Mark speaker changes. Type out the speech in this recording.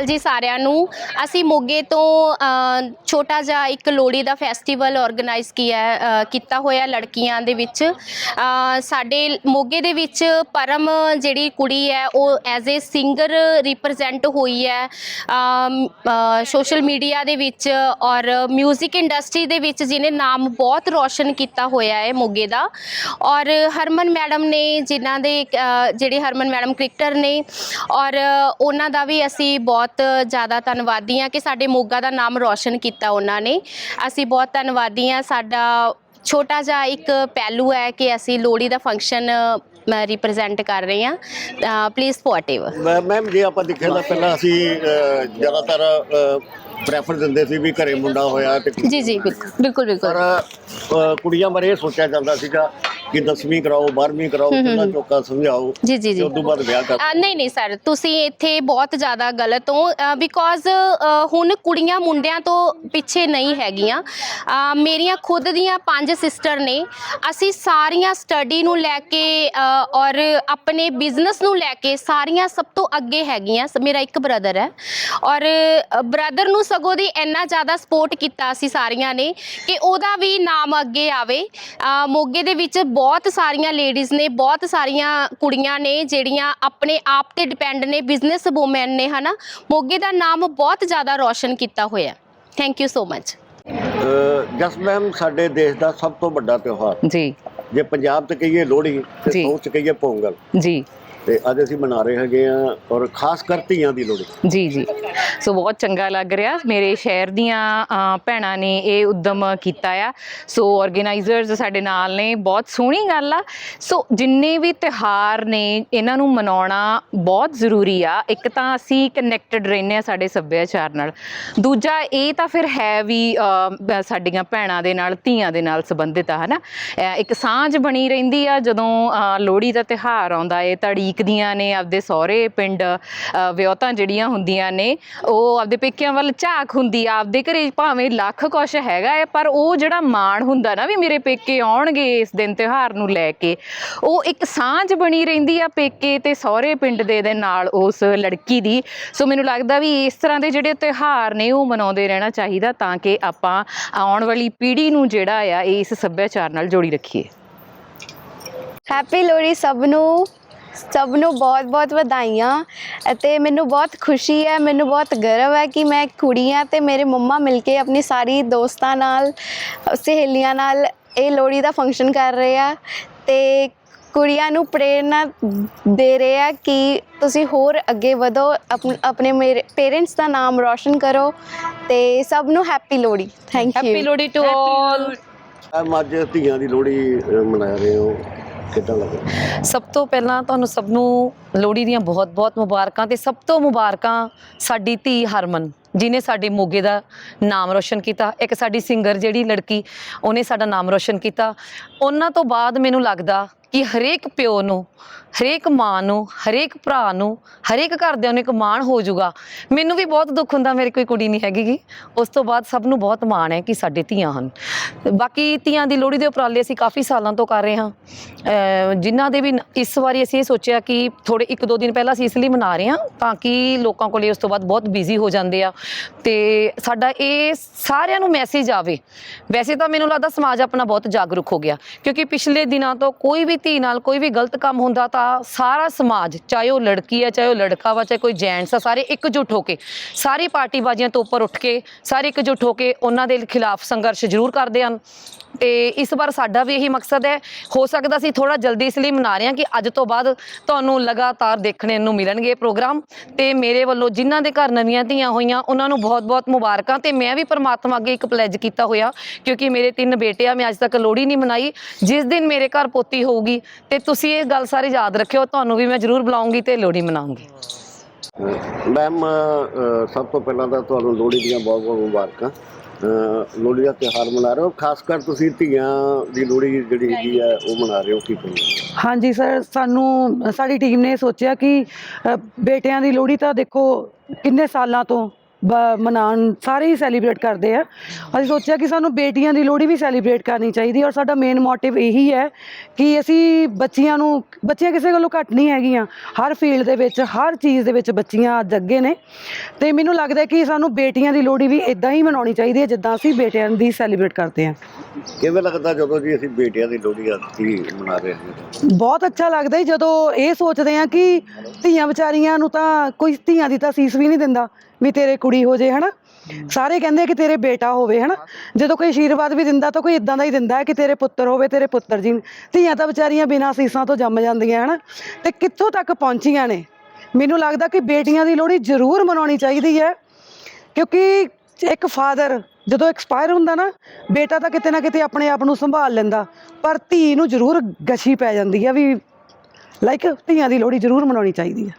Speaker 1: ਅਕਾਲ ਜੀ ਸਾਰਿਆਂ ਨੂੰ ਅਸੀਂ ਮੋਗੇ ਤੋਂ ਛੋਟਾ ਜਿਹਾ ਇੱਕ ਲੋਹੜੀ ਦਾ ਫੈਸਟੀਵਲ ਆਰਗੇਨਾਈਜ਼ ਕੀਤਾ ਅ, ਕੀਤਾ ਹੋਇਆ ਲੜਕੀਆਂ ਦੇ ਵਿੱਚ। ਸਾਡੇ ਮੋਗੇ ਦੇ ਵਿੱਚ ਪਰਮ ਜਿਹੜੀ ਕੁੜੀ ਹੈ ਉਹ ਐਜ਼ ਅ ਸਿੰਗਰ ਰਿਪਰੈਜ਼ੈਂਟ ਹੋਈ ਹੈ। ਸੋਸ਼ਲ ਮੀਡੀਆ ਦੇ ਵਿੱਚ ਔਰ 뮤직 ਇੰਡਸਟਰੀ ਦੇ ਵਿੱਚ ਜਿਹਨੇ ਨਾਮ ਬਹੁਤ ਰੌਸ਼ਨ ਕੀਤਾ ਹੋਇਆ ਹੈ ਮੋਗੇ ਦਾ। ਔਰ ਹਰਮਨ ਮੈਡਮ ਨੇ ਜਿਨ੍ਹਾਂ ਦੇ ਜਿਹੜੇ ਹਰਮਨ ਮੈਡਮ ਕ੍ਰਿਕਟਰ ਨੇ ਔਰ ਉਹਨਾਂ ਦਾ ਵੀ ਅਸੀਂ ਬਹੁਤ ਜ਼ਿਆਦਾ ਧੰਨਵਾਦੀ ਹਾਂ ਕਿ ਸਾਡੇ ਮੋਗਾ ਦਾ ਨਾਮ ਰੌਸ਼ਨ ਕੀਤਾ ਉਹਨਾਂ ਨੇ। ਅਸੀਂ ਬਹੁਤ ਧੰਨਵਾਦੀ ਹਾਂ। ਸਾਡਾ ਛੋਟਾ ਜਿਹਾ ਇੱਕ ਪਹਿਲੂ ਹੈ ਕਿ ਅਸੀਂ ਲੋਹੜੀ ਦਾ ਫੰਕਸ਼ਨ ਰਿਪਰੈਜ਼ੈਂਟ ਕਰ ਰਹੇ ਹਾਂ। ਪਲੀਜ਼ ਸਪੋਰਟਿਵ
Speaker 2: ਮੈਮ ਜੇ ਆਪਾਂ ਦੇਖਿਆ ਤਾਂ ਪਹਿਲਾਂ ਅਸੀਂ ਜ਼ਿਆਦਾਤਰ ਪ੍ਰੈਫਰ ਦਿੰਦੇ ਸੀ ਵੀ ਘਰੇ ਮੁੰਡਾ ਹੋਇਆ ਤੇ
Speaker 1: ਜੀ ਜੀ ਬਿਲਕੁਲ ਬਿਲਕੁਲ। ਬਿਲਕੁਲ
Speaker 2: ਕੁੜੀਆਂ ਬਾਰੇ ਸੋਚਿਆ ਜਾਂਦਾ ਸੀਗਾ ਕਿ 10ਵੀਂ ਕਰਾਓ 12ਵੀਂ ਕਰਾਓ ਕਿੰਨਾ ਚੋਕਾ ਸਮਝਾਓ
Speaker 1: ਜੀ ਜੀ ਜੀ।
Speaker 2: ਉਸ ਤੋਂ ਬਾਅਦ ਵਿਆਹ ਕਰ
Speaker 1: ਨਹੀਂ ਨਹੀਂ ਸਰ ਤੁਸੀਂ ਇੱਥੇ ਬਹੁਤ ਜ਼ਿਆਦਾ ਗਲਤ ਹੋ। ਬਿਕੋਜ਼ ਹੁਣ ਕੁੜੀਆਂ ਮੁੰਡਿਆਂ ਤੋਂ ਪਿੱਛੇ ਨਹੀਂ ਹੈਗੀਆਂ। ਮੇਰੀਆਂ ਖੁਦ ਦੀਆਂ ਪੰਜ ਸਿਸਟਰ ਨੇ। ਅਸੀਂ ਸਾਰੀਆਂ ਸਟੱਡੀ ਨੂੰ ਲੈ ਕੇ ਔਰ ਆਪਣੇ ਬਿਜ਼ਨਸ ਨੂੰ ਲੈ ਕੇ ਸਾਰੀਆਂ ਸਭ ਤੋਂ ਅੱਗੇ ਹੈਗੀਆਂ। ਮੇਰਾ ਇੱਕ ਬ੍ਰਦਰ ਹੈ। ਔਰ ਬ੍ਰਦਰ ਨੂੰ ਸਗੋਂ ਦੀ ਇੰਨਾ ਜ਼ਿਆਦਾ ਸਪੋਰਟ ਕੀਤਾ ਅਸੀਂ ਸਾਰੀਆਂ ਨੇ ਕਿ ਉਹਦਾ ਵੀ ਨਾਮ ਅੱਗੇ ਆਵੇ। ਮੋਗੇ ਦੇ ਵਿੱਚ ਬਹੁਤ ਸਾਰੀਆਂ ਲੇਡੀਜ਼ ਨੇ ਬਹੁਤ ਸਾਰੀਆਂ ਕੁੜੀਆਂ ਨੇ ਜਿਹੜੀਆਂ ਆਪਣੇ ਆਪ ਤੇ ਡਿਪੈਂਡ ਨੇ ਬਿਜ਼ਨਸ ਵੂਮਨ ਨੇ ਹਨਾ? ਮੋਗੇ ਦਾ ਨਾਮ ਬਹੁਤ ਜ਼ਿਆਦਾ ਰੌਸ਼ਨ ਕੀਤਾ ਹੋਇਆ। Thank you so much
Speaker 2: Jas ma'am ਸਾਡੇ ਦੇਸ਼ ਦਾ ਸਭ ਤੋਂ ਵੱਡਾ ਤਿਉਹਾਰ।
Speaker 3: ਜੀ।
Speaker 2: ਜੇ ਪੰਜਾਬ 'ਚ ਕਹੀਏ ਲੋਹੜੀ ਤੇ 'ਚ ਕਹੀਏ ਪੋਂਗਲ।
Speaker 3: ਜੀ।
Speaker 2: ਤੇ ਅੱਜ ਅਸੀਂ ਮਨਾ ਰਹੇ ਹੈਗੇ ਆ ਔਰ ਖਾਸ ਕਰ ਧੀਆਂ ਦੀ ਲੋਹੜੀ
Speaker 3: ਜੀ ਜੀ। ਸੋ ਬਹੁਤ ਚੰਗਾ ਲੱਗ ਰਿਹਾ। ਮੇਰੇ ਸ਼ਹਿਰ ਦੀਆਂ ਭੈਣਾਂ ਨੇ ਇਹ ਉਦਮ ਕੀਤਾ ਆ। ਸੋ ਆਰਗੇਨਾਈਜ਼ਰਸ ਸਾਡੇ ਨਾਲ ਨੇ। ਬਹੁਤ ਸੋਹਣੀ ਗੱਲ ਆ। ਸੋ ਜਿੰਨੇ ਵੀ ਤਿਹਾਰ ਨੇ, ਇਹਨਾਂ ਨੂੰ ਮਨਾਉਣਾ ਬਹੁਤ ਜ਼ਰੂਰੀ ਆ। ਇੱਕ ਤਾਂ ਅਸੀਂ ਕਨੈਕਟਡ ਰਹਿੰਦੇ ਆ ਸਾਡੇ ਸੱਭਿਆਚਾਰ ਨਾਲ। ਦੂਜਾ, ਇਹ ਤਾਂ ਫਿਰ ਹੈ ਵੀ ਸਾਡੀਆਂ ਭੈਣਾਂ ਦੇ ਨਾਲ, ਧੀਆਂ ਦੇ ਨਾਲ ਸੰਬੰਧਿਤ ਆ, ਹਨਾ? ਇੱਕ ਸਾਂਝ ਬਣੀ ਰਹਿੰਦੀ ਆ। ਜਦੋਂ ਲੋਹੜੀ ਦਾ ਤਿਹਾਰ ਆਉਂਦਾ ਏ ਤੜੀਕਦੀਆਂ ਨੇ ਆਪਦੇ ਸਹੁਰੇ ਪਿੰਡ ਅ, ਵਿਆਹਤਾਂ ਜਿਹੜੀਆਂ ਹੁੰਦੀਆਂ ਨੇ ਉਹ ਆਪਦੇ ਪੇਕਿਆਂ ਵੱਲ ਝਾਕ ਹੁੰਦੀ ਆਪਦੇ ਘਰੇ ਭਾਵੇਂ ਲੱਖ ਕੁਛ ਹੈਗਾ ਹੈ ਪਰ ਉਹ ਜਿਹੜਾ ਮਾਣ ਹੁੰਦਾ ਨਾ ਵੀ ਮੇਰੇ ਪੇਕੇ ਆਉਣਗੇ ਇਸ ਦਿਨ ਤਿਉਹਾਰ ਨੂੰ ਲੈ ਕੇ ਉਹ ਇੱਕ ਸਾਂਝ ਬਣੀ ਰਹਿੰਦੀ ਆ ਪੇਕੇ ਤੇ ਸਹੁਰੇ ਪਿੰਡ ਦੇ ਦੇ ਨਾਲ ਉਸ ਲੜਕੀ ਦੀ। ਸੋ ਮੈਨੂੰ ਲੱਗਦਾ ਵੀ ਇਸ ਤਰ੍ਹਾਂ ਦੇ ਜਿਹੜੇ ਤਿਉਹਾਰ ਨੇ ਉਹ ਮਨਾਉਂਦੇ ਰਹਿਣਾ ਚਾਹੀਦਾ ਤਾਂ ਕਿ ਆਪਾਂ ਆਉਣ ਵਾਲੀ ਪੀੜ੍ਹੀ ਨੂੰ ਜਿਹੜਾ ਆ ਇਸ ਸੱਭਿਆਚਾਰ ਨਾਲ ਜੋੜੀ ਰੱਖੀਏ।
Speaker 4: ਹੈਪੀ ਲੋਹੜੀ ਸਭ ਨੂੰ। ਸਭ ਨੂੰ ਬਹੁਤ-ਬਹੁਤ ਵਧਾਈਆਂ ਅਤੇ ਮੈਨੂੰ ਬਹੁਤ ਖੁਸ਼ੀ ਹੈ ਮੈਨੂੰ ਬਹੁਤ ਗਰਵ ਹੈ ਕਿ ਮੈਂ ਇੱਕ ਕੁੜੀ ਹਾਂ ਤੇ ਮੇਰੇ ਮੰਮਾ ਮਿਲ ਕੇ ਆਪਣੀ ਸਾਰੀ ਦੋਸਤਾਂ ਨਾਲ ਸਹੇਲੀਆਂ ਨਾਲ ਇਹ ਲੋਹੜੀ ਦਾ ਫੰਕਸ਼ਨ ਕਰ ਰਹੇ ਆ ਤੇ ਕੁੜੀਆਂ ਨੂੰ ਪ੍ਰੇਰਨਾ ਦੇ ਰਹੇ ਆ ਕਿ ਤੁਸੀਂ ਹੋਰ ਅੱਗੇ ਵਧੋ ਆਪਣ- ਮੇਰੇ ਪੇਰੈਂਟਸ ਦਾ ਨਾਮ ਰੌਸ਼ਨ ਕਰੋ ਤੇ ਸਭ ਨੂੰ happy Lohri. Thank you
Speaker 3: happy Lohri to all
Speaker 2: ਅੱਜ ਧੀਆਂ ਦੀ ਲੋਹੜੀ ਮਨਾ ਰਹੇ ਹੋ। ਕਿੱਦਾਂ ਲੱਗਾ?
Speaker 5: ਸਭ ਤੋਂ ਪਹਿਲਾਂ ਤੁਹਾਨੂੰ ਸਭ ਨੂੰ ਲੋਹੜੀ ਦੀਆਂ ਬਹੁਤ-ਬਹੁਤ ਮੁਬਾਰਕਾਂ ਤੇ ਸਭ ਤੋਂ ਮੁਬਾਰਕਾਂ ਸਾਡੀ ਧੀ ਹਰਮਨ ਜਿਨੇ ਸਾਡੇ ਮੋਗੇ ਦਾ ਨਾਮ ਰੋਸ਼ਨ ਕੀਤਾ। ਇੱਕ ਸਾਡੀ ਸਿੰਗਰ ਜਿਹੜੀ ਲੜਕੀ, ਉਹਨੇ ਸਾਡਾ ਨਾਮ ਰੋਸ਼ਨ ਕੀਤਾ। ਉਹਨਾਂ ਤੋਂ ਬਾਅਦ ਮੈਨੂੰ ਲੱਗਦਾ ਕਿ ਹਰੇਕ ਪਿਓ ਨੂੰ, ਹਰੇਕ ਮਾਂ ਨੂੰ, ਹਰੇਕ ਭਰਾ ਨੂੰ, ਹਰੇਕ ਘਰਦਿਆਂ ਨੂੰ ਇੱਕ ਮਾਣ ਹੋ ਜਾਊਗਾ। ਮੈਨੂੰ ਵੀ ਬਹੁਤ ਦੁੱਖ ਹੁੰਦਾ, ਮੇਰੀ ਕੋਈ ਕੁੜੀ ਨਹੀਂ ਹੈਗੀ ਉਸ ਤੋਂ ਬਾਅਦ ਸਭ ਨੂੰ ਬਹੁਤ ਮਾਣ ਹੈ ਕਿ ਸਾਡੇ ਧੀਆਂ ਹਨ। ਬਾਕੀ ਧੀਆਂ ਦੀ ਲੋਹੜੀ ਦੇ ਉਪਰਾਲੇ ਅਸੀਂ ਕਾਫੀ ਸਾਲਾਂ ਤੋਂ ਕਰ ਰਹੇ ਹਾਂ। ਅਹ ਜਿਨ੍ਹਾਂ ਦੇ ਵੀ ਇਸ ਵਾਰੀ ਅਸੀਂ ਇਹ ਸੋਚਿਆ ਕਿ ਥੋੜੇ ਇੱਕ ਦੋ ਦਿਨ ਪਹਿਲਾਂ ਅਸੀਂ ਇਸ ਲਈ ਮਨਾ ਰਹੇ ਹਾਂ, ਤਾਂ ਕਿ ਲੋਕਾਂ ਕੋਲੇ ਉਸ ਤੋਂ ਬਾਅਦ ਬਹੁਤ ਬਿਜ਼ੀ ਹੋ ਜਾਂਦੇ ਆ। ਤੇ ਸਾਡਾ ਇਹ ਸਾਰਿਆਂ ਨੂੰ ਮੈਸੇਜ ਆਵੇ। ਵੈਸੇ ਤਾਂ ਮੈਨੂੰ ਲੱਗਦਾ ਸਮਾਜ ਆਪਣਾ ਬਹੁਤ ਜਾਗਰੂਕ ਹੋ ਗਿਆ, ਕਿਉਂਕਿ ਪਿਛਲੇ ਦਿਨਾਂ ਤੋਂ ਕੋਈ ਵੀ ਧੀ ਨਾਲ ਕੋਈ ਵੀ ਗਲਤ ਕੰਮ ਹੁੰਦਾ ਤਾਂ ਸਾਰਾ ਸਮਾਜ, ਚਾਹੇ ਉਹ ਲੜਕੀ ਹੈ ਚਾਹੇ ਉਹ ਲੜਕਾ ਵਾ, ਚਾਹੇ ਕੋਈ ਜੈਂਟਸ ਆ, ਸਾਰੇ ਇਕਜੁੱਟ ਹੋ ਕੇ, ਸਾਰੀ ਪਾਰਟੀਬਾਜ਼ੀਆਂ ਤੋਂ ਉੱਪਰ ਉੱਠ ਕੇ, ਸਾਰੇ ਇਕਜੁੱਟ ਹੋ ਕੇ ਉਹਨਾਂ ਦੇ ਖਿਲਾਫ ਸੰਘਰਸ਼ ਜ਼ਰੂਰ ਕਰਦੇ ਹਨ। ਤੇ ਇਸ ਵਾਰ ਸਾਡਾ ਵੀ ਇਹੀ ਮਕਸਦ ਹੈ। ਹੋ ਸਕਦਾ ਸੀ ਥੋੜਾ ਜਲਦੀ ਇਸ ਲਈ ਮਨਾ ਰਹੇ ਹਾਂ ਕਿ ਅੱਜ ਤੋਂ ਬਾਅਦ ਤੁਹਾਨੂੰ ਲਗਾਤਾਰ ਦੇਖਣੇ ਨੂੰ ਮਿਲਣਗੇ ਪ੍ਰੋਗਰਾਮ। ਤੇ ਮੇਰੇ ਵੱਲੋਂ ਜਿਨ੍ਹਾਂ ਦੇ ਘਰ ਨਵੀਆਂ ਧੀਆਂ ਹੋਈਆਂ, ਉਹਨਾਂ ਨੂੰ ਬਹੁਤ-ਬਹੁਤ ਮੁਬਾਰਕਾਂ। ਤੇ ਮੈਂ ਵੀ ਪਰਮਾਤਮਾ ਅੱਗੇ ਇੱਕ ਪਲੇਜ ਕੀਤਾ ਹੋਇਆ, ਕਿਉਂਕਿ ਮੇਰੇ ਤਿੰਨ ਬੇਟੇ ਆ, ਮੈਂ ਅੱਜ ਤੱਕ ਲੋਹੜੀ ਨਹੀਂ ਮਨਾਈ। ਜਿਸ ਦਿਨ ਮੇਰੇ ਘਰ ਪੋਤੀ ਹੋਊਗੀ ਤੇ ਤੁਸੀਂ ਇਹ ਗੱਲ ਸਾਰੇ ਯਾਦ ਰੱਖਿਓ ਤੁਹਾਨੂੰ ਵੀ ਮੈਂ ਜ਼ਰੂਰ ਬੁਲਾਉਂਗੀ ਤੇ ਲੋਹੜੀ ਮਨਾਉਂਗੀ।
Speaker 2: ਮੈਮ ਸਭ ਤੋਂ ਪਹਿਲਾਂ ਤਾਂ ਤੁਹਾਨੂੰ ਲੋਹੜੀ ਦੀਆਂ ਬਹੁਤ ਬਹੁਤ ਮੁਬਾਰਕਾਂ। ਲੋਹੜੀ ਦਾ ਤਿਉਹਾਰ ਮਨਾ ਰਹੇ ਹੋ ਖਾਸ ਕਰ ਤੁਸੀਂ ਧੀਆਂ ਦੀ ਲੋਹੜੀ ਜਿਹੜੀ ਹੈਗੀ ਆ ਉਹ ਮਨਾ ਰਹੇ ਹੋ ਕੀ ਕਹੋਗੇ?
Speaker 6: ਹਾਂਜੀ ਸਰ ਸਾਨੂੰ ਸਾਡੀ ਟੀਮ ਨੇ ਸੋਚਿਆ ਕਿ ਬੇਟਿਆਂ ਦੀ ਲੋਹੜੀ ਤਾਂ ਦੇਖੋ ਕਿੰਨੇ ਸਾਲਾਂ ਤੋਂ ਮਨਾਉਣ ਸਾਰੇ ਹੀ ਸੈਲੀਬ੍ਰੇਟ ਕਰਦੇ ਆ। ਅਸੀਂ ਸੋਚਿਆ ਕਿ ਸਾਨੂੰ ਬੇਟੀਆਂ ਦੀ ਲੋਹੜੀ ਵੀ ਸੈਲੀਬ੍ਰੇਟ ਕਰਨੀ ਚਾਹੀਦੀ ਔਰ ਸਾਡਾ ਮੇਨ ਮੋਟਿਵ ਇਹੀ ਹੈ ਕਿ ਅਸੀਂ ਬੱਚੀਆਂ ਨੂੰ ਬੱਚੀਆਂ ਕਿਸੇ ਗੱਲੋਂ ਘੱਟ ਨਹੀਂ ਹੈਗੀਆਂ। ਹਰ ਫੀਲਡ ਦੇ ਵਿੱਚ ਹਰ ਚੀਜ਼ ਦੇ ਵਿੱਚ ਬੱਚੀਆਂ ਅੱਜ ਅੱਗੇ ਨੇ। ਤੇ ਮੈਨੂੰ ਲੱਗਦਾ ਕਿ ਸਾਨੂੰ ਬੇਟੀਆਂ ਦੀ ਲੋਹੜੀ ਵੀ ਇਦਾਂ ਹੀ ਮਨਾਉਣੀ ਚਾਹੀਦੀ ਹੈ ਜਿੱਦਾਂ ਅਸੀਂ ਬੇਟਿਆਂ ਦੀ ਸੈਲੀਬ੍ਰੇਟ ਕਰਦੇ ਹਾਂ।
Speaker 2: ਕਿਵੇਂ ਲੱਗਦਾ ਜਦੋਂ ਜੀ ਅਸੀਂ ਬੇਟੀਆਂ ਦੀ ਲੋਹੜੀ ਅੱਜ ਮਨਾ ਰਹੇ ਹਾਂ?
Speaker 6: ਬਹੁਤ ਅੱਛਾ ਲੱਗਦਾ ਜਦੋਂ ਇਹ ਸੋਚਦੇ ਆ ਕਿ ਧੀਆਂ ਵਿਚਾਰੀਆਂ ਨੂੰ ਤਾਂ ਕੋਈ ਧੀਆਂ ਦੀ ਤਾਂ ਸੀਸ ਵੀ ਨਹੀਂ ਦਿੰਦਾ। ਵੀ ਤੇਰੇ ਕੁੜੀ ਹੋ ਜੇ ਹਨਾ? ਸਾਰੇ ਕਹਿੰਦੇ ਕਿ ਤੇਰੇ ਬੇਟਾ ਹੋਵੇ ਹਨਾ? ਜਦੋਂ ਕੋਈ ਆਸ਼ੀਰਵਾਦ ਵੀ ਦਿੰਦਾ ਤਾਂ ਕੋਈ ਇਦਾਂ ਦਾ ਹੀ ਦਿੰਦਾ ਹੈ ਕਿ ਤੇਰੇ ਪੁੱਤਰ ਹੋਵੇ ਤੇਰੇ ਪੁੱਤਰ ਜੀ। ਧੀਆਂ ਤਾਂ ਵਿਚਾਰੀਆਂ ਬਿਨਾਂ ਸੀਸਾਂ ਤੋਂ ਜੰਮ ਜਾਂਦੀਆਂ ਹਨਾ? ਤੇ ਕਿੱਥੋਂ ਤੱਕ ਪਹੁੰਚੀਆਂ ਨੇ? ਮੈਨੂੰ ਲੱਗਦਾ ਕਿ ਬੇਟੀਆਂ ਦੀ ਲੋਹੜੀ ਜ਼ਰੂਰ ਮਨਾਉਣੀ ਚਾਹੀਦੀ ਹੈ। ਕਿਉਂਕਿ ਇੱਕ ਫਾਦਰ ਜਦੋਂ ਐਕਸਪਾਇਰ ਹੁੰਦਾ ਨਾ ਬੇਟਾ ਤਾਂ ਕਿਤੇ ਨਾ ਕਿਤੇ ਆਪਣੇ ਆਪ ਨੂੰ ਸੰਭਾਲ ਲੈਂਦਾ। ਪਰ ਧੀ ਨੂੰ ਜ਼ਰੂਰ ਗਛੀ ਪੈ ਜਾਂਦੀ ਆ ਵੀ ਲਾਈਕ ਧੀਆਂ ਦੀ ਲੋਹੜੀ ਜ਼ਰੂਰ ਮਨਾਉਣੀ ਚਾਹੀਦੀ ਹੈ